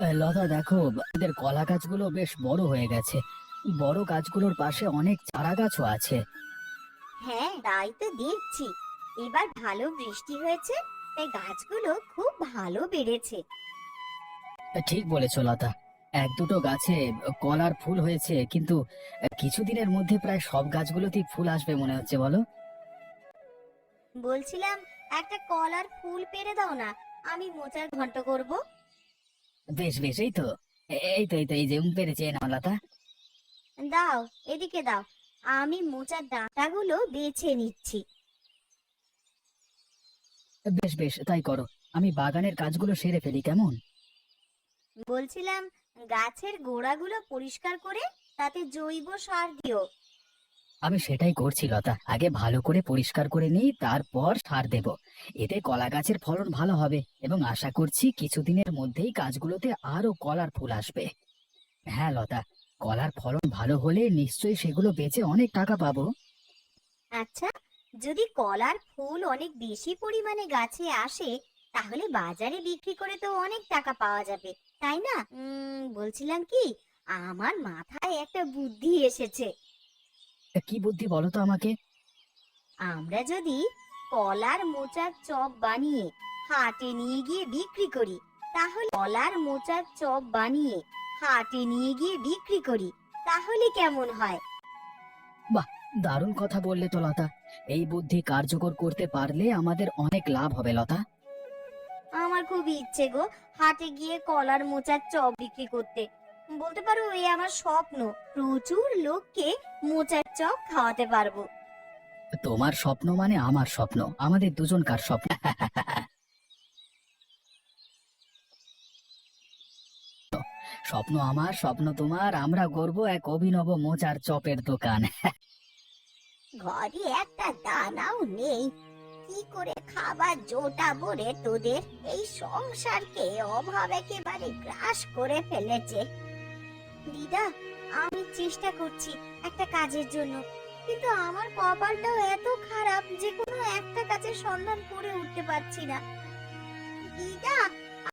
লতা দেখো এদের কলা গাছগুলো বেশ বড় হয়ে গেছে। বড় গাছগুলোর পাশে অনেক চারা গাছও আছে। হ্যাঁ তাই তো দেখছি। এবার ভালো বৃষ্টি হয়েছে তাই গাছগুলো খুব ভালো বেড়েছে। ঠিক বলেছ লতা। এক দুটো গাছে কলার ফুল হয়েছে কিন্তু কিছুদিনের মধ্যে প্রায় সব গাছগুলোতেই ফুল আসবে মনে হচ্ছে বলো? বলছিলাম একটা কলার ফুল পেরে দাও না আমি মোচার ঘন্ট করব। বেশ বেশ এই তো। এই তো এই তো এই যে পেরেছে না লতা। দাও এদিকে দাও। আমি মোচার ডাঁটাগুলো বেছে নিচ্ছি। বেশ বেশ তাই করো। আমি বাগানের কাজগুলো সেরে ফেলি কেমন? বলছিলাম গাছের গোড়াগুলো পরিষ্কার করে তাতে জৈব সার দিও। আমি সেটাই করছি, লতা। আগে ভালো করে পরিষ্কার করে নিই, তারপর সার দেব। এতে কলা গাছের ফলন ভালো হবে এবং আশা করছি কিছুদিনের মধ্যেই গাছগুলোতে আরও কলার ফুল আসবে। হ্যাঁ লতা, কলার ফলন ভালো হলে নিশ্চয়ই সেগুলো বেচে অনেক টাকা পাবো। আচ্ছা যদি কলার ফুল অনেক বেশি পরিমাণে গাছে আসে, তাহলে বাজারে বিক্রি করে তো অনেক টাকা পাওয়া যাবে, তাই না? বলছিলাম কি, আমার মাথায় একটা বুদ্ধি এসেছে। কি বুদ্ধি বলো তো আমাকে? আমরা যদি কলার মোচার চপ বানিয়ে হাটে নিয়ে গিয়ে বিক্রি করি তাহলে কলার মোচার চপ বানিয়ে হাটে নিয়ে গিয়ে বিক্রি করি তাহলে কেমন হয়? বাহ দারুণ কথা বললে তো লতা। এই বুদ্ধি কার্যকর করতে পারলে আমাদের অনেক লাভ হবে লতা। আমার খুব ইচ্ছে গো হাটে গিয়ে কলার মোচার চপ বিক্রি করতে। বলতে পারো এই আমার স্বপ্ন। প্রচুর লোককে মোচার চপ খাওয়াতে পারব। তোমার স্বপ্ন মানে আমার স্বপ্ন। আমাদের দুজনকার স্বপ্ন? স্বপ্ন আমার স্বপ্ন তোমার আমরা গর্ব এক অভিনব মোচার চপের দোকান। ঘরে একটা দানাও নেই। কি করে খাবার জোটাবো রে তোদের? এই সংসারকে অভাব একেবারে গ্রাস করে ফেলেছে। দিদা, আমি চেষ্টা করছি একটা কাজের জন্য। কিন্তু আমার কপালটাও এত খারাপ যে কোনো একটা কাজের সন্ধান করে উঠতে পারছি না। দিদা,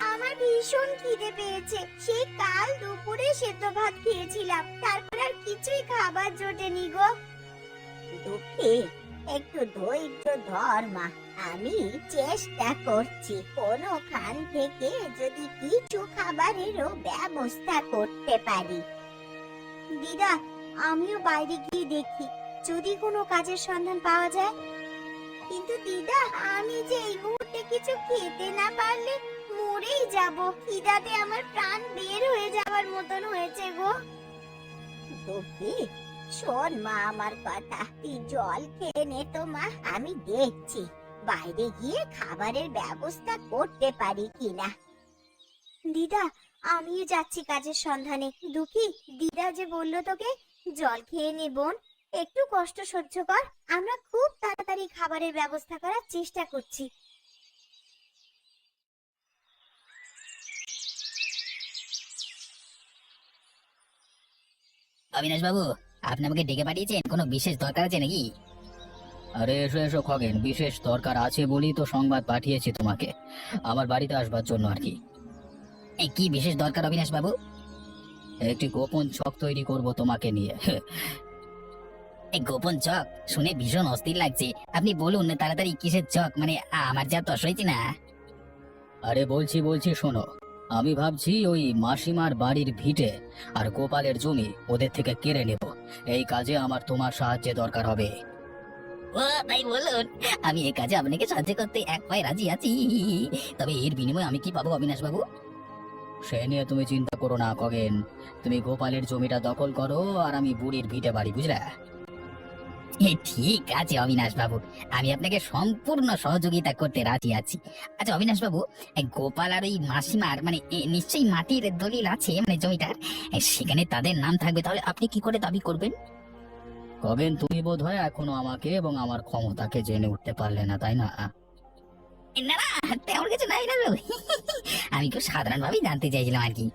আমার ভীষণ খিদে পেয়েছে। সেই কাল দুপুরে সেদ্ধ ভাত খেয়েছিলাম। তারপর আর কিছুই খাবার জোটেনি গো। দুঃখী, একটু ধৈর্য ধর মা। আমি চেষ্টা করছি। কোনোখান থেকে যদি কিছু খাবারেরও ব্যবস্থা করতে পারি। দিদা, আমিও বাইরে গিয়ে দেখি, যদি কোনো কাজের সন্ধান পাওয়া যায়। কিন্তু দিদা, আমি যে এই মুহূর্তে কিছু খেতে না পারলে মরেই যাব। খিদাতে আমার প্রাণ বের হয়ে যাওয়ার মতন হয়েছে গো। দুঃখী শোন মা আমার কথা। তুই জল খেয়ে নে তো মা, আমি দেখছি। বাইরে গিয়ে খাবারের ব্যবস্থা করতে পারি কিনা? দিদা, আমিও যাচ্ছি কাজের সন্ধানে। দুঃখী, দিদা যে বলল তোকে, জল খেয়ে নে বোন। একটু কষ্ট সহ্য কর, আমরা খুব তাড়াতাড়ি খাবারের ব্যবস্থা করার চেষ্টা করছি। অবিনাশ বাবু আপনি আমাকে ডেকে পাঠিয়েছেন, কোনো বিশেষ দরকার আছে নাকি? আরে এসো এসো, খগেন, বিশেষ দরকার আছে বলি তো সংবাদ পাঠিয়েছি তোমাকে। আমার বাড়িতে আসবার জন্য আর কি। কি বিশেষ দরকার অবিনাশ বাবু? একটি গোপন ছক তৈরি করব তোমাকে নিয়ে। এই গোপন চক শুনে ভীষণ অস্থির লাগছে। আপনি বলুন না তাড়াতাড়ি কিসের চক? মানে আমার যা তস হয়েছে না? আরে বলছি বলছি শোনো, আমি ভাবছি ওই মাসিমার বাড়ির ভিটে আর গোপালের জমি ওদের থেকে কেড়ে নেব। এই কাজে আমার তোমার সাহায্যে দরকার হবে। ও তাই বলুন। আমি এই কাজে আপনাকে সাহায্য করতে এক পায়ে রাজি আছি। তবে এর বিনিময়ে আমি কি পাবো অবিনাশ বাবু? সে নিয়ে তুমি চিন্তা করো না খগেন। তুমি গোপালের জমিটা দখল করো আর আমি বুড়ির ভিটে বাড়ি বুঝলে? ঠিক আছে অবিনাশ বাবু। আমি আপনাকে সম্পূর্ণ সহযোগিতা করতে রাজি আছি। আচ্ছা অবিনাশ বাবু গোপাল আর ওই মাসিমার মানে নিশ্চয়ই মাটির দলিল আছে মানে জমিটার? সেখানে তাদের নাম থাকবে তাহলে আপনি কি করে দাবি করবেন? কবেন তুমি বোধ হয় এখনও আমাকে এবং আমার ক্ষমতাকে জেনে উঠতে পারলে না তাই না? না না তেমন কিছু নাই না আমি খুব সাধারণ ভাবেই জানতে চাইছিলাম আর কি।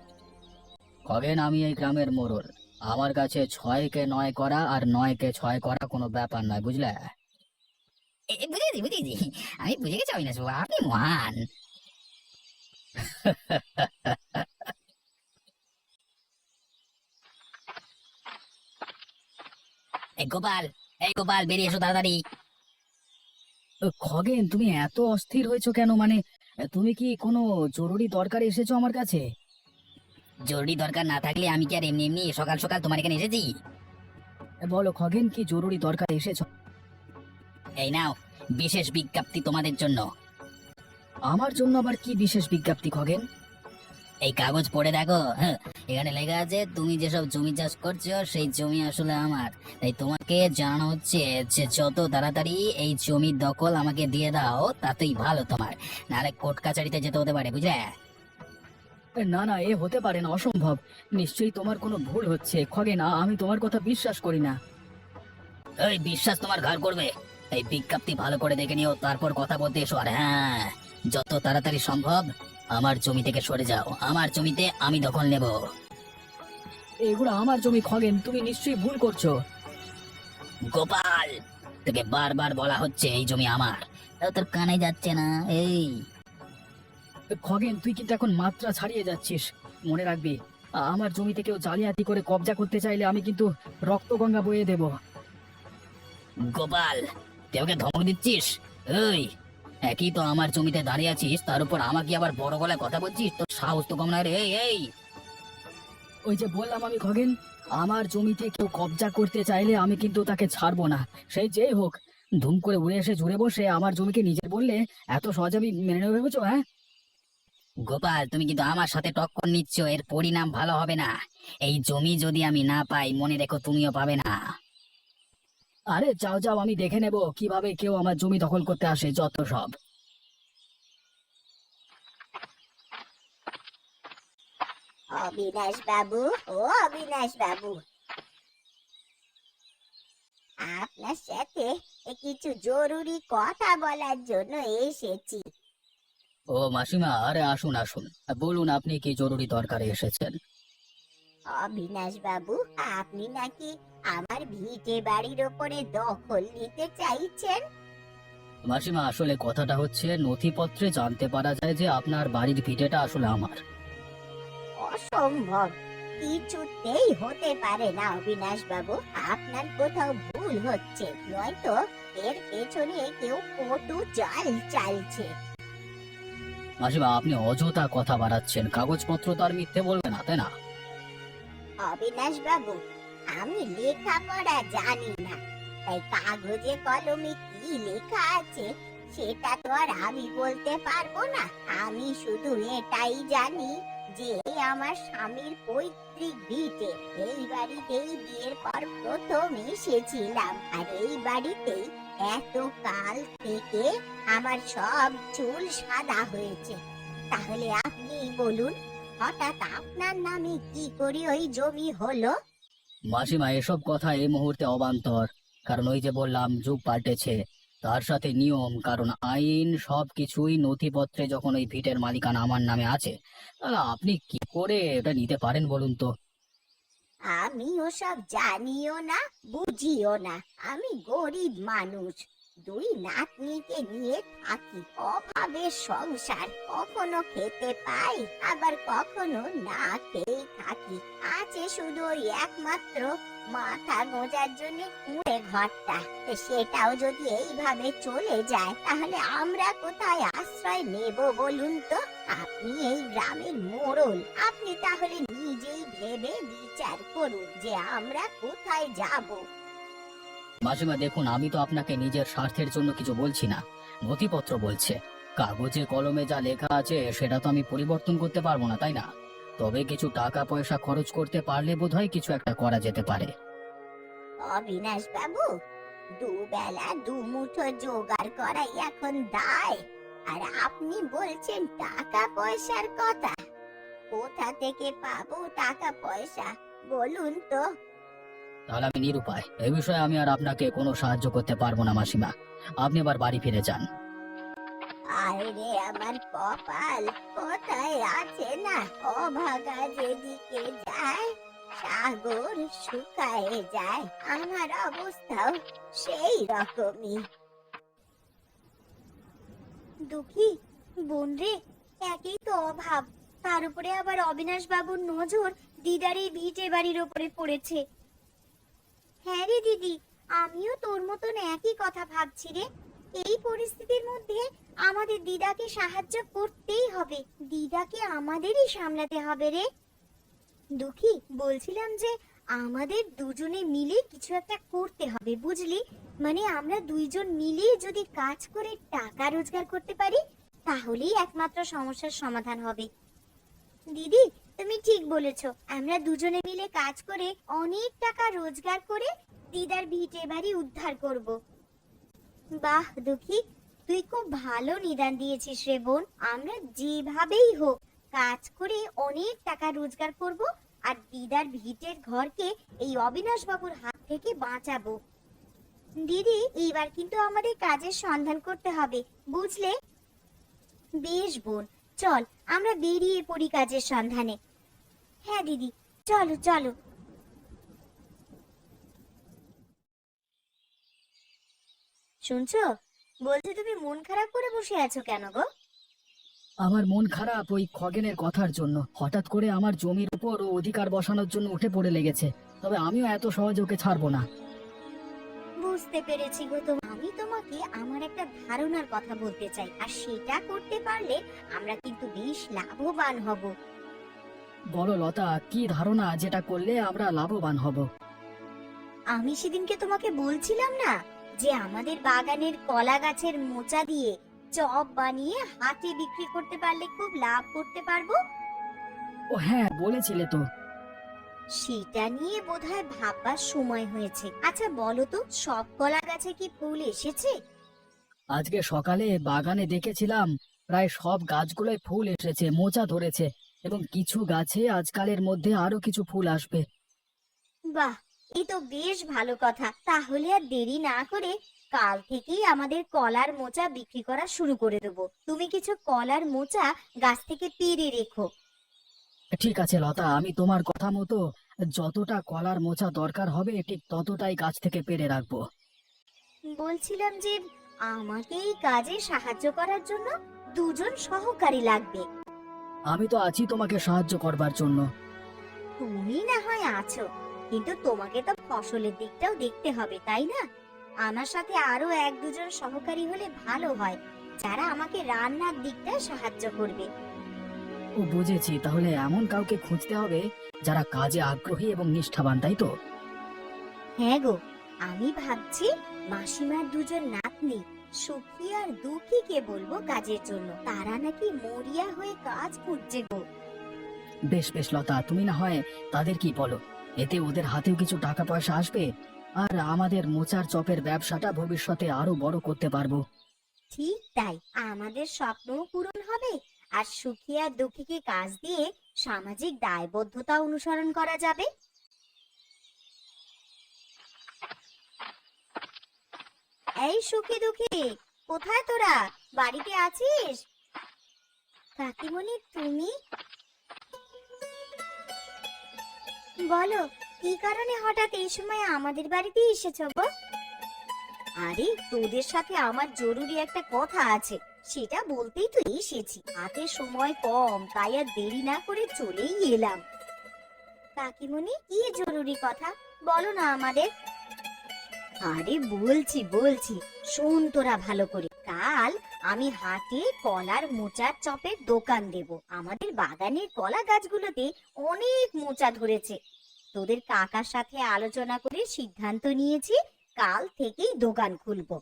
কবেন আমি এই গ্রামের মোড়ল? আমার কাছে ছয়কে নয় করা আর নয়কে ছয় করা কোনো ব্যাপার নয় বুঝলে? বুঝেছি বুঝেছি। আমি বুঝে গেছি অবিনাশ আপনি মহান। গোপাল এই গোপাল বেরিয়ে এসো তাড়াতাড়ি। খগেন তুমি এত অস্থির হয়েছো কেন? মানে তুমি কি কোনো জরুরি দরকারে এসেছ আমার কাছে? জরুরি দরকার না থাকলে আমি কি আর এমনি এমনি সকাল সকাল তোমার এখানে এসেছি? বলো খগেন কি জরুরি দরকার এসেছ? এই নাও বিশেষ বিজ্ঞপ্তি তোমাদের জন্য। আমার জন্য আবার কি বিশেষ বিজ্ঞপ্তি খগেন? এই কাগজ পড়ে দেখো হ্যাঁ এখানে লেখা আছে তুমি যেসব জমি চাষ করছ সেই জমি আসলে আমার। তাই তোমাকে জানানো হচ্ছে যে যত তাড়াতাড়ি এই জমির দখল আমাকে দিয়ে দাও তাতেই ভালো তোমার। নাহলে কোর্ট কাছারিতে যেতে হতে পারে বুঝলে? না না এ হতে পারে না অসম্ভব। নিশ্চয়ই তোমার কোনো ভুল হচ্ছে। খগে না আমি তোমার কথা বিশ্বাস করি না। এই বিশ্বাস তোমার ঘর করবে। এই বিজ্ঞপ্তি ভালো করে দেখে নিও তারপর কথা বলতে এসো আর হ্যাঁ। যত তাড়াতাড়ি সম্ভব আমার জমি থেকে সরে যাও। আমার জমিতে আমি দখল নেব। এগুলো আমার জমি খগেন। তুমি নিশ্চয়ই ভুল করছ। গোপাল তোকে বারবার বলা হচ্ছে এই জমি আমার। তাও তোর কানে যাচ্ছে না এই। খগেন তুই কিন্তু এখন মাত্রা ছাড়িয়ে যাচ্ছিস। মনে রাখবি আমার জমিতে কেউ জালিয়াতি করে কবজা করতে চাইলে আমি কিন্তু রক্তগঙ্গা বয়ে দেব। গোপাল তুই আমাকে ধমক দিচ্ছিস? এই। একই তো আমার জমিতে দাঁড়িয়ে আছিস, তার উপর আমাকে আবার বড় গলায় কথা বলছিস? তোর সাহস তো কম না রে, এই ওই যে বললাম আমি খগেন, আমার জমিতে কেউ কবজা করতে চাইলে আমি কিন্তু তাকে ছাড়বো না। সেই যেই হোক, ধুম করে উড়ে এসে জুড়ে বসে আমার জমিকে নিজের বললে এত সহজ আমি মেনে নেবে ভেবেছো হ্যাঁ? গোপাল, তুমি কিন্তু আমার সাথে টক্কর নিচ্ছ, এর পরিণাম ভালো হবে না। এই জমি যদি আমি না পাই, মনে রেখো তুমিও পাবে না। আরে যাও যাও আমি দেখে নেব কীভাবে কেউ আমার জমি দখল করতে আসে যত সব। অবিনাশ বাবু ও অবিনাশ বাবু। আপনার সাথে কিছু জরুরি কথা বলার জন্য এসেছি। ও মাসিমা আরে আসুন আসুন। বলুন আপনি কি জরুরি দরকারে এসেছেন? অবিনাশ বাবু আপনি নাকি আমার ভিটে বাড়ির ওপরে দখল নিতে চাইছেন? মাসিমা আসলে কথাটা হচ্ছে নথিপত্রে জানতে পারা যায় যে আপনার বাড়ির ভিটেটা আসলে আমার। অসম্ভব। কিছুতেই হতে পারে না অবিনাশ বাবু আপনার কোথাও ভুল হচ্ছে নয়তো এর পেছনে কেউ কটু চাল চালছে। মাসিমা আপনি অযথা কথা বাড়াচ্ছেন। কাগজপত্র তো আর মিথ্যে বলবে না তাই না? অবিনাশ বাবু আমি লেখাপড়া জানি না। তাই কাগজে কলমে কি লেখা আছে, সেটা তো আর আমি বলতে পারব না। আমি শুধু এটাই জানি যে আমার স্বামীর পৈতৃক ভিটে এই বাড়িতেই বিয়ের পর প্রথম এসেছিলাম। আর এই বাড়িতেই এত কাল থেকে আমার সব চুল সাদা হয়েছে। তাহলে আপনি বলুন, হঠাৎ আপনার নামে কি করে ওই জমি হলো? মাসিমা, এসব কথা এই মুহূর্তে অবান্তর। কারণ ওই যে বললাম, যুগ পাল্টেছে। তার সাথে নিয়ম, কারণ আইন সব কিছুই নথিপত্রে যখন ওই ভিটের মালিকানা আমার নামে আছে, তাহলে আপনি কি করে এটা নিতে পারেন বলুন তো? আমি ওসব জানিও না, বুঝিও না। আমি গরিব মানুষ। দুই নাতনিকে নিয়ে থাকি। অভাবের সংসার কখনো খেতে পাই, আবার কখনো না খেয়ে থাকি। আছে শুধু ওই একমাত্র মাথা গোজার জন্য কুঁড়ে ঘরটা। সেটাও যদি এইভাবে চলে যায়, তাহলে আমরা কোথায় আশ্রয় নেব বলুন তো? আপনি এই গ্রামের মোড়ল। আপনি তাহলে নিজেই ভেবে বিচার করুন যে আমরা কোথায় যাব। মাসিমা দেখুন, আমি তো আপনাকে নিজের স্বার্থের জন্য কিছু বলছি না। নথিপত্র বলছে। কাগজে, কলমে যা লেখা আছে, সেটা তো আমি পরিবর্তন করতে পারব না, তাই না? তবে কিছু টাকা পয়সা খরচ করতে পারলে বোধহয় কিছু একটা করা যেতে পারে। অবিনাশ বাবু দুবেলা দুমুঠো জোগাড় করাই এখন দায়। আর আপনি বলছেন টাকা পয়সার কথা। কোথা থেকে পাবো টাকা পয়সা বলুন তো। তাহলে আমি নিরুপায়। এই বিষয়ে আমি আর আপনাকে কোনো সাহায্য করতে পারব না, মাসিমা। আপনি আবার বাড়ি ফিরে যান। আরে, আমার কপাল কোথায় আছে না? অভাগা যেদিকে যায়, সাগর শুকায় যায়। আমার অবস্থাও সেই রকমই। দুঃখী, বোন রে, একই তো অভাব। তার উপরে আবার অবিনাশ বাবুর নজর দিদার ভিটে বাড়ির ওপরে পড়েছে। হ্যাঁ রে দিদি, আমিও তোর মতন একই কথা ভাবছি রে। এই পরিস্থিতির মধ্যে আমাদের দিদাকে সাহায্য করতেই হবে। দিদাকে আমাদেরই সামলাতে হবে রে। দুঃখী, বলছিলাম যে আমাদের দুজনে মিলে কিছু একটা করতে হবে, বুঝলি? মানে আমরা দুইজন মিলে যদি কাজ করে টাকা রোজগার করতে পারি, তাহলেই একমাত্র সমস্যার সমাধান হবে। দিদি তুমি ঠিক বলেছ। আমরা দুজনে মিলে কাজ করে অনেক টাকা রোজগার করে দিদার ভিটে বাড়ি উদ্ধার করব। বাহ, দুঃখী। তুই খুব ভালো নিদান দিয়েছিস রে বোন। আমরা যেভাবেই হোক কাজ করে অনেক টাকা রোজগার করব আর দিদার ভিটের ঘরকে এই অবিনাশ বাবুর হাত থেকে বাঁচাবো। দিদি, এইবার কিন্তু আমাদের কাজের সন্ধান করতে হবে, বুঝলে? বেশ বোন, চল, আমরা বেরিয়ে পড়ি কাজের সন্ধানে। হ্যাঁ দিদি। চলো চলো। শুনছো? বলছি তুমি মন খারাপ করে বসে আছো কেন গো? আমার মন খারাপ ওই খগেনের কথার জন্য। হঠাৎ করে আমার জমির উপর ও অধিকার বসানোর জন্য উঠে পড়ে লেগেছে। তবে আমিও এত সহজে ওকে ছাড়বো না। বুঝতে পেরেছি গো তো। আমি তোমাকে আমার একটা ধারণার কথা বলতে চাই আর সেটা করতে পারলে আমরা কিন্তু বেশ লাভবান হব। বলো লতা কি ধারণা যেটা করলে আমরা লাভবান হব? আমি সেদিনকে তোমাকে বলছিলাম না যে আমাদের বাগানের কলা গাছের মোচা দিয়ে চপ বানিয়ে হাটে বিক্রি করতে পারলে খুব লাভ করতে পারব? ও হ্যাঁ বলেছিলে তো। সেটা নিয়ে বোধহয় ভাববার সময় হয়েছে। আচ্ছা বলো তো সব কলা গাছে কি ফুল এসেছে? আজকে সকালে বাগানে দেখেছিলাম প্রায় সব গাছগুলোয় ফুল এসেছে মোচা ধরেছে। এবং কিছু গাছে আজকালের মধ্যে আরও কিছু ফুল আসবে। বাহ এই তো বেশ ভালো কথা। তাহলে আর দেরি না করে কাল থেকেই আমাদের কলার মোচা বিক্রি করা শুরু করে দেবো। তুমি কিছু কলার মোচা গাছ থেকে পেরে রেখো। ঠিক আছে লতা আমি তোমার কথা মতো যতটা কলার মোচা দরকার হবে ঠিক ততটাই গাছ থেকে পেরে রাখব। বলছিলাম যে আমাকে এই কাজে সাহায্য করার জন্য দুজন সহকারী লাগবে। আমি তো আছি তোমাকে সাহায্য করবার জন্য। তুমি না হয় আছো কিন্তু তোমাকে তো ফসলের দিকটাও দেখতে হবে তাই না? আমার সাথে আরও এক দুজন সহকারী হলে ভালো হয় যারা আমাকে রান্নার দিকটা সাহায্য করবে। ও বুঝেছি তাহলে এমন কাউকে খুঁজতে হবে যারা কাজে আগ্রহী এবং নিষ্ঠাবান তাই তো? হ্যাঁ গো আমি ভাবছি মাসিমার দুজন নাতনি আর বলব কাজের জন্য? তারা নাকি মরিয়া হয়ে কাজ গো। বেশ বেশ লতা তুমি না হয় তাদের কি বলো? এতে ওদের হাতেও কিছু টাকা পয়সা আসবে আর আমাদের মোচার চপের ব্যবসাটা ভবিষ্যতে আরও বড় করতে পারব। ঠিক তাই আমাদের স্বপ্নও পূরণ হবে আর সুখী আর দুঃখীকে কাজ দিয়ে সামাজিক দায়বদ্ধতা অনুসরণ করা যাবে। এই সুখী দুঃখী, কোথায় তোরা? বাড়িতে আছিস? কাকিমণি, তুমি? বলো, কি কারণে হঠাৎ এই সময় আমাদের বাড়িতে এসেছ গো? আরে, তোদের সাথে আমার জরুরি একটা কথা আছে, সেটা বলতেই তো এসেছি। হাতে সময় কম, তাই আর দেরি না করে চলেই এলাম। কাকিমণি, কি জরুরি কথা? বলো না আমাদের। আরে বলছি বলছি। শোন তোরা ভালো করে। কাল আমি হাতে কলার মোচার চপের দোকান দেব। আমাদের বাগানের কলা গাছগুলোতে অনেক মোচা ধরেছে। তোদের কাকার সাথে আলোচনা করে সিদ্ধান্ত নিয়েছি, কাল থেকেই দোকান খুলবো।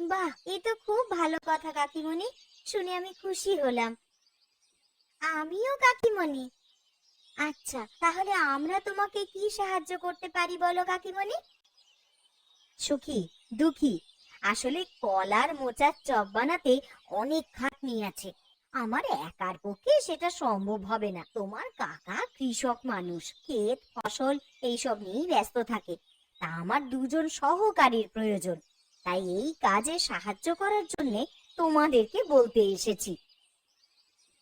বাহ, এ তো খুব ভালো কথা কাকিমণি। শুনে আমি খুশি হলাম। আমিও কাকিমণি। আচ্ছা তাহলে আমরা তোমাকে কি সাহায্য করতে পারি বলো কাকিমণি? সুখী, দুঃখী। আসলে কলার মোচার চপ বানাতে অনেক খাটনি আছে। আমার একার পক্ষে সেটা সম্ভব হবে না। তোমার কাকা কৃষক মানুষ, ক্ষেত, ফসল এইসব নিয়েই ব্যস্ত থাকে। তা আমার দুজন সহকারীর প্রয়োজন। তাই এই কাজে সাহায্য করার জন্য তোমাদেরকে বলতে এসেছি।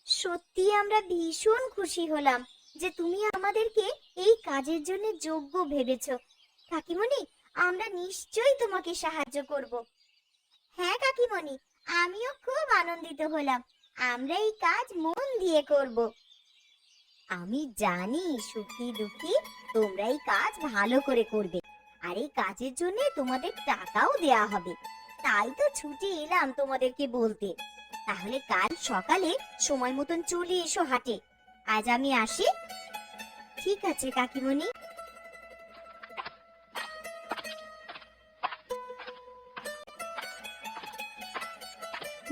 সত্যি আমরা ভীষণ খুশি হলাম যে তুমি আমাদেরকে এই কাজের জন্য যোগ্য ভেবেছ। কাকিমণি আমরা নিশ্চয়ই তোমাকে সাহায্য করব। হ্যাঁ কাকিমণি, আমিও খুব আনন্দিত হলাম। আমরা এই কাজ মন দিয়ে করব। আমি জানি সুখী দুঃখী তোমরা এই কাজ ভালো করে করবে আর এই কাজের জন্য তোমাদের টাকাও দেয়া হবে। তাই তো ছুটি এলাম তোমাদেরকে বলতে। তাহলে কাল সকালে সময় মতন চলে এসো হাটে। আজ আমি আসি। ঠিক আছে, কাকিমণি।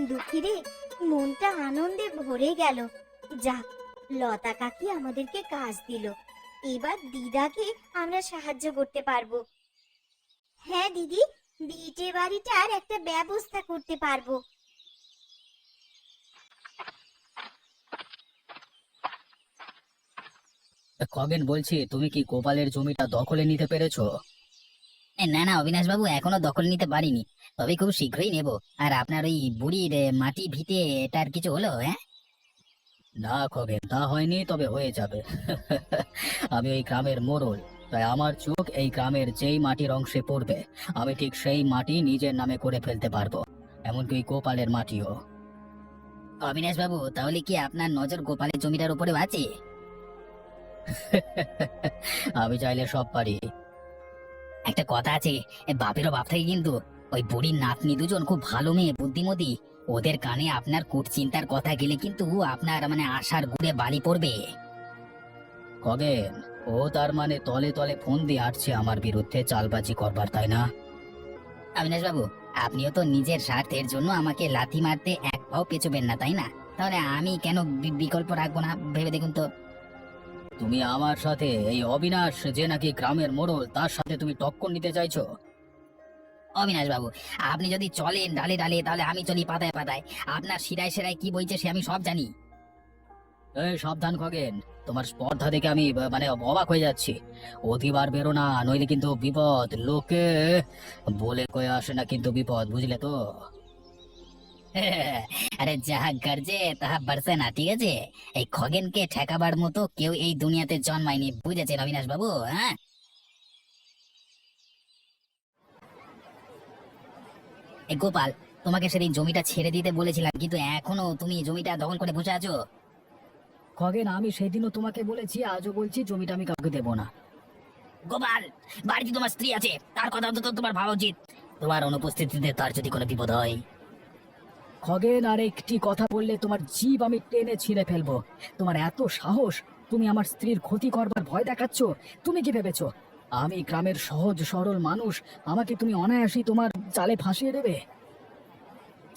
দুঃখীরে মনটা আনন্দে ভরে গেল। যাক লতা কাকি আমাদেরকে কাজ দিল। এবার দিদাকে আমরা সাহায্য করতে পারব। হ্যাঁ দিদি বিটে বাড়িটার একটা ব্যবস্থা করতে পারব। খগেন বলছি তুমি কি গোপালের জমিটা দখলে নিতে পেরেছ? না না অবিনাশ বাবু এখনও দখল নিতে পারিনি। তবে খুব শীঘ্রই নেব। আর আপনার ওই বুড়ির মাটি ভিটে এটার কিছু হলো হ্যাঁ? না খগেন তা হয়নি, তবে হয়ে যাবে। আমি ওই গ্রামের মোড়ল তাই আমার চোখ এই গ্রামের যেই মাটির অংশে পড়বে, আমি ঠিক সেই মাটি নিজের নামে করে ফেলতে পারব। এমনকি গোপালের মাটিও। অবিনাশ বাবু, তাহলে কি আপনার নজর গোপালের জমিটার উপরেও আছে? আমি চাইলে সব পারি। একটা কথা আছে বাপেরও বাপ থেকে কিন্তু ওই বুড়ির নাতনি দুজন খুব ভালো মেয়ে বুদ্ধিমতী। ওদের কানে আপনার কুটচিন্তার কথা গেলে কিন্তু আপনার মানে আশার গুড়ে বালি পড়বে। খগেন ও তার মানে তলে তলে ফোন দিয়ে আসছে আমার বিরুদ্ধে চালবাজি করবার তাই না? অবিনাশ বাবু আপনিও তো নিজের স্বার্থের জন্য আমাকে লাথি মারতে এক পাও পেছবেন না তাই না? তাহলে আমি কেন বিকল্প রাখব না ভেবে দেখুন তো। তুমি আমার সাথে এই অবিনাশ যে নাকি গ্রামের মোড়ল তার সাথে তুমি টক্কর নিতে চাইছো? অবিনাশ বাবু আপনি যদি চলেন ডালে ডালে, তাহলে আমি চলি পাতায় পাতায়। আপনার শিরায় শিরায় কি বইছে সে আমি সব জানি। সাবধান খগেন। তোমার স্পর্ধা দেখে আমি মানে অবাক হয়ে যাচ্ছি। অতিবার বেরো না, নইলে কিন্তু বিপদ। লোকে বলে কয়ে আসে না কিন্তু বিপদ, বুঝলে তো? আরে যাহা গর্জে, তাহা বাড়ছে না, ঠিক আছে? এই খগেনকে ঠেকাবার মতো কেউ এই দুনিয়াতে জন্মায়নি, বুঝেছেন অবিনাশ বাবু হ্যাঁ? গোপাল তোমাকে সেদিন জমিটা ছেড়ে দিতে বলেছিলাম কিন্তু এখনও তুমি জমিটা দখল করে বসে আছো? খগেন আমি সেদিনও তোমাকে বলেছি আজও বলছি জমিটা আমি কাউকে দেবো না। গোপাল বাড়িতে তোমার স্ত্রী আছে তার কথা অন্তত তোমার ভাবা উচিত। তোমার অনুপস্থিতিতে তার যদি কোনো বিপদ হয়। খগেন আর একটি কথা বললে তোমার জীব আমি টেনে ছিঁড়ে ফেলব। তোমার এত সাহস তুমি আমার স্ত্রীর ক্ষতি করবার ভয় দেখাচ্ছ তুমি কি ভেবেছো? আমি গ্রামের সহজ সরল মানুষ। আমাকে তুমি অনায়াসই তোমার চালে ফাঁসিয়ে দেবে।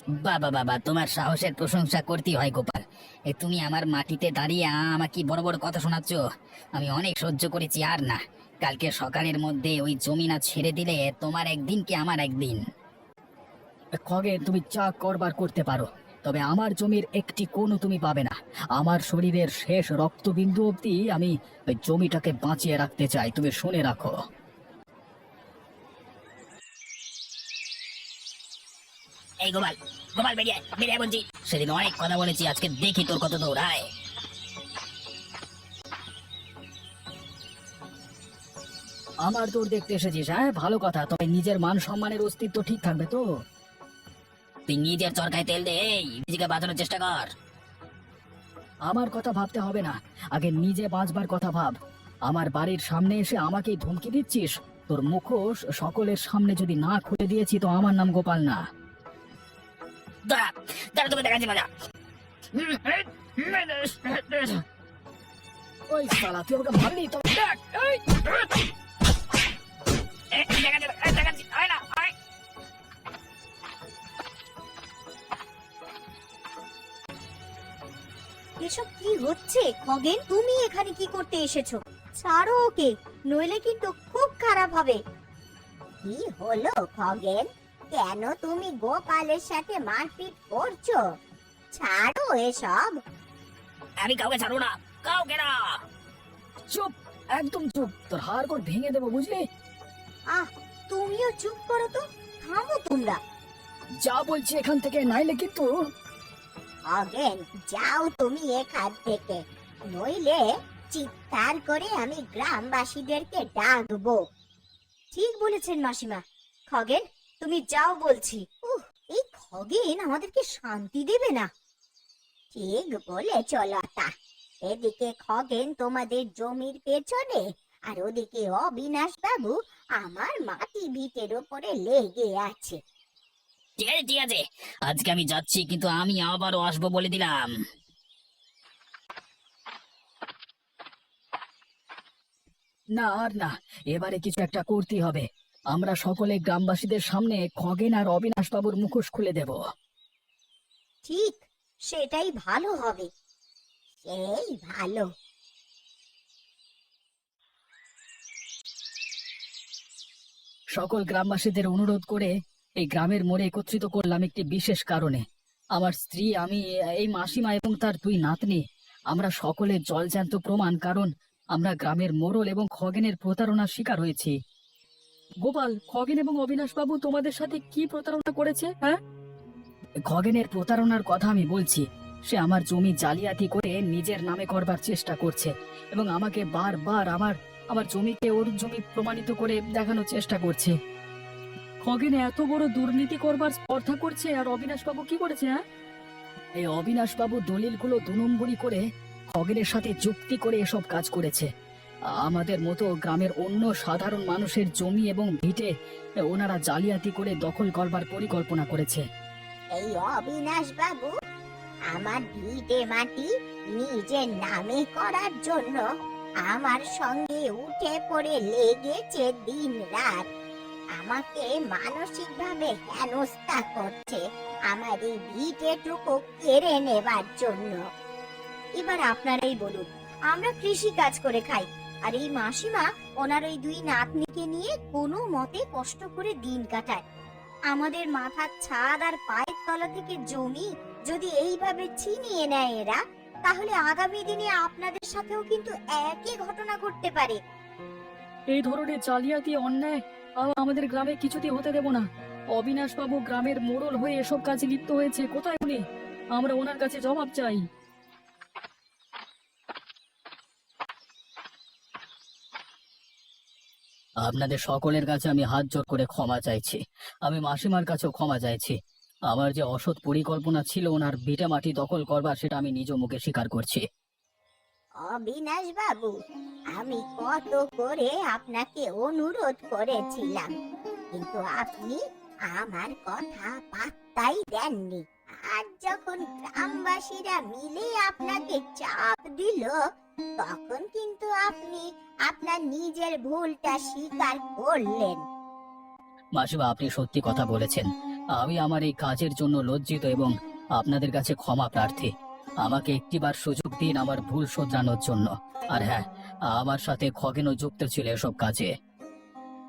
বাবা বাবা তোমার সাহসের প্রশংসা করতেই হয় গোপাল। এ তুমি আমার মাটিতে দাঁড়িয়ে আমাকে বড় বড় কথা শোনাচ্ছ। আমি অনেক সহ্য করেছি আর না। কালকে সকালের মধ্যে ওই জমি না ছেড়ে দিলে তোমার একদিন কি আমার একদিন? খগেন তুমি যা করবার করতে পারো? তবে আমার জমির একটি কোণও তুমি পাবে না। আমার শরীরের শেষ রক্তবিন্দু অবধি আমি ওই জমিটাকে বাঁচিয়ে রাখতে চাই তুমি শুনে রাখো। এই গোপাল গোপাল বেরিয়ে বেরিয়ে বলছি। সেদিন অনেক কথা বলেছি আজকে দেখি তোর কত দৌড়ায়। আমার তোর দেখতে এসেছিস হ্যাঁ? ভালো কথা তবে নিজের মান সম্মানের অস্তিত্ব ঠিক থাকবে তো? তুই নিজের চরকায় তেল দে এই নিজেকে বাঁচানোর চেষ্টা কর। আমার কথা ভাবতে হবে না। আগে নিজে বাঁচবার কথা ভাব। আমার বাড়ির সামনে এসে আমাকেই ধমকি দিচ্ছিস? তোর মুখোশ সকলের সামনে যদি না খুলে দিয়েছি তো আমার নাম গোপাল না। দাঁড়া দাঁড়া তোকে দেখাচ্ছি মজা। ওই শালা তুই আমাকে মারলি? তো দেখ, এই! এই, এসব কি হচ্ছে? খগেন তুমি এখানে কি করতে এসেছ? ছাড়ো ওকে নইলে কিন্তু খুব খারাপ হবে। কি হলো খগেন? কেন তুমি গোপালের সাথে মারপিট করছ? ছাড়ো এসব। আমি কাউকে ছাড়বো না কাউকে না। চুপ একদম চুপ। তোর হাড় করে ভেঙে দেবো বুঝলি? তুমিও চুপ করো তো থামো তোমরা। যা বলছি এখান থেকে নাইলে কিন্তু খগেন যাও তুমি এখান থেকে। নইলে চিৎকার করে আমি গ্রামবাসীদেরকে ডাকবো। ঠিক বলেছেন মাসিমা খগেন, তুমি যাও বলছি। উহ, এই খগেন আমাদেরকে শান্তি দেবে না। ঠিক বলেছ লতা। এদিকে খগেন তোমাদের জমির পেছনে, আর ওদিকে অবিনাশ বাবু আমার মাটি ভিটের ওপরে লেগে আছে। ঠিক আছে ঠিক আছে। আজকে আমি যাচ্ছি কিন্তু আমি আবারও আসব বলে দিলাম। না আর না এবারে কিছু একটা করতেই হবে। আমরা সকলে গ্রামবাসীদের সামনে খগেন আর অবিনাশ বাবুর মুখোশ খুলে দেব। ঠিক সেটাই ভালো হবে। সেই ভালো। সকল গ্রামবাসীদের অনুরোধ করে এই গ্রামের মোড়ে একত্রিত করলাম একটি বিশেষ কারণে। আমার স্ত্রী, আমি, এই মাসিমা এবং তার দুই নাতনি। আমরা সকলে জলজ্যান্ত প্রমাণ কারণ আমরা গ্রামের মোড়ল এবং খগেনের প্রতারণার শিকার হয়েছি। গোপাল, খগেন এবং অবিনাশ বাবু তোমাদের সাথে কি প্রতারণা করেছে হ্যাঁ? খগেনের প্রতারণার কথা আমি বলছি। সে আমার জমি জালিয়াতি করে নিজের নামে করবার চেষ্টা করছে এবং আমাকে বারবার আমার আমার জমিকে ওর জমি প্রমাণিত করে দেখানোর চেষ্টা করছে। খগেন এত বড় দুর্নীতি করবার স্পর্ধা করছে আর অবিনাশ বাবু কি করেছে হ্যাঁ? এই অবিনাশ বাবু দলিলগুলো দু নম্বরই করে খগেনের সাথে যুক্তি করে এসব কাজ করেছে। আমাদের মতো গ্রামের অন্য সাধারণ মানুষের জমি এবং ভিটে ওনারা জালিয়াতি করে দখল করবার পরিকল্পনা করেছে। এই অবিনাশ বাবু আমার ভিটে মাটি নিজের নামে করার জন্য আমার সঙ্গে উঠে পড়ে লেগেছে দিন রাত আমাকে মানসিক ভাবে হেনস্থা করছে আমার এই ভিটেটুকু কেড়ে নেবার জন্য। এবার আপনারাই বলুন, আমরা কৃষি কাজ করে খাই, আর এই মাসিমা ওনার ওই দুই নাতনিকে নিয়ে কোনো মতে কষ্ট করে দিন কাটায়। আমাদের মাথার ছাদ আর পায়ের তলা থেকে জমি যদি এইভাবে ছিনিয়ে নেয় এরা, তাহলে আগামী দিনে আপনাদের সাথেও কিন্তু একই ঘটনা ঘটতে পারে। এই ধরনের জালিয়াতি, অন্যায় আমাদের গ্রামে কিছুতেই হতে দেব না। অবিনাশ বাবু গ্রামের মোড়ল হয়ে এসব কাজে লিপ্ত হয়েছে, কোথায় উনি? আমরা ওনার কাছে জবাব চাই। আপনাদের সকলের কাছে আমি হাত জোর করে ক্ষমা চাইছি। আমি মাসিমার কাছেও ক্ষমা চাইছি। আমার যে অসৎ পরিকল্পনা ছিল ওনার ভিটে মাটি দখল করবার, সেটা আমি নিজ মুখে স্বীকার করছি। অবিনাশ বাবু, আমি কত করে আপনাকে অনুরোধ করেছিলাম, কিন্তু আপনি আমার কথা পাত্তাই দেননি। আজ যখন গ্রামবাসীরা মিলে আপনাকে চাপ দিল, তখন কিন্তু আপনি আপনার নিজের ভুলটা স্বীকার করলেন। মাসিমা, আপনি সত্যি কথা বলেছেন। আমি আমার এই কাজের জন্য লজ্জিত এবং আপনাদের কাছে ক্ষমা প্রার্থী। আমাকে একটিবার সুযোগ দিন আমার ভুল শোধরানোর জন্য। আর হ্যাঁ আমার সাথে খগেনও যুক্ত ছিল এসব কাজে।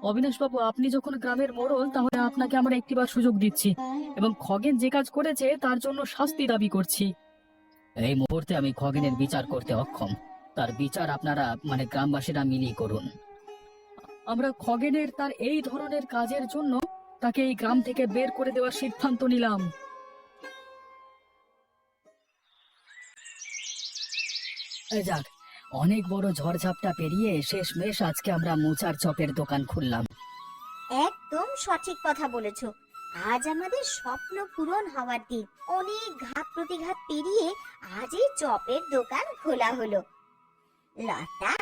অবিনাশ বাবু আপনি যখন গ্রামের মোড়ল, তাহলে আপনাকে আমরা একটিবার সুযোগ দিচ্ছি। এবং খগেন যে কাজ করেছে, তার জন্য শাস্তি দাবি করছি। এই মুহূর্তে আমি খগেনের বিচার করতে অক্ষম। তার বিচার আপনারা মানে গ্রামবাসীরা মিলিয়ে করুন। আমরা খগেনের তার এই ধরনের কাজের জন্য তাকে এই গ্রাম থেকে বের করে দেওয়ার সিদ্ধান্ত নিলাম। যাক, অনেক বড় ঝড়ঝাপটা পেরিয়ে শেষমেশ আজকে আমরা মোচার চপের দোকান খুললাম। একদম সঠিক কথা বলেছ। আজ আমাদের স্বপ্ন পূরণ হওয়ার দিন। অনেক ঘাত প্রতিঘাত পেরিয়ে আজ এই চপের দোকান খোলা হলো। লতা,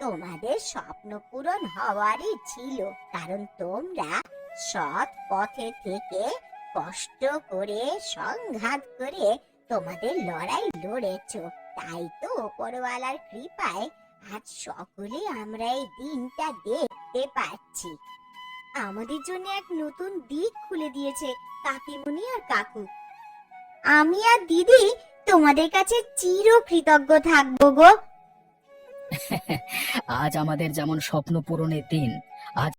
তোমাদের স্বপ্ন পূরণ হওয়ারই ছিল, কারণ তোমরা সৎ পথে থেকে কষ্ট করে, সংঘাত করে তোমাদের লড়াই লড়েছো। তাই তো ওপরওয়ালার কৃপায় আজ সকলে আমরা এই দিনটা দেখতে পাচ্ছি। আমাদের জন্য এক নতুন দিক খুলে দিয়েছে কাকিমুনি আর কাকু। আমি আর দিদি তোমাদের কাছে চির কৃতজ্ঞ থাকব গো। আজ আমাদের যেমন স্বপ্ন পূরণের দিন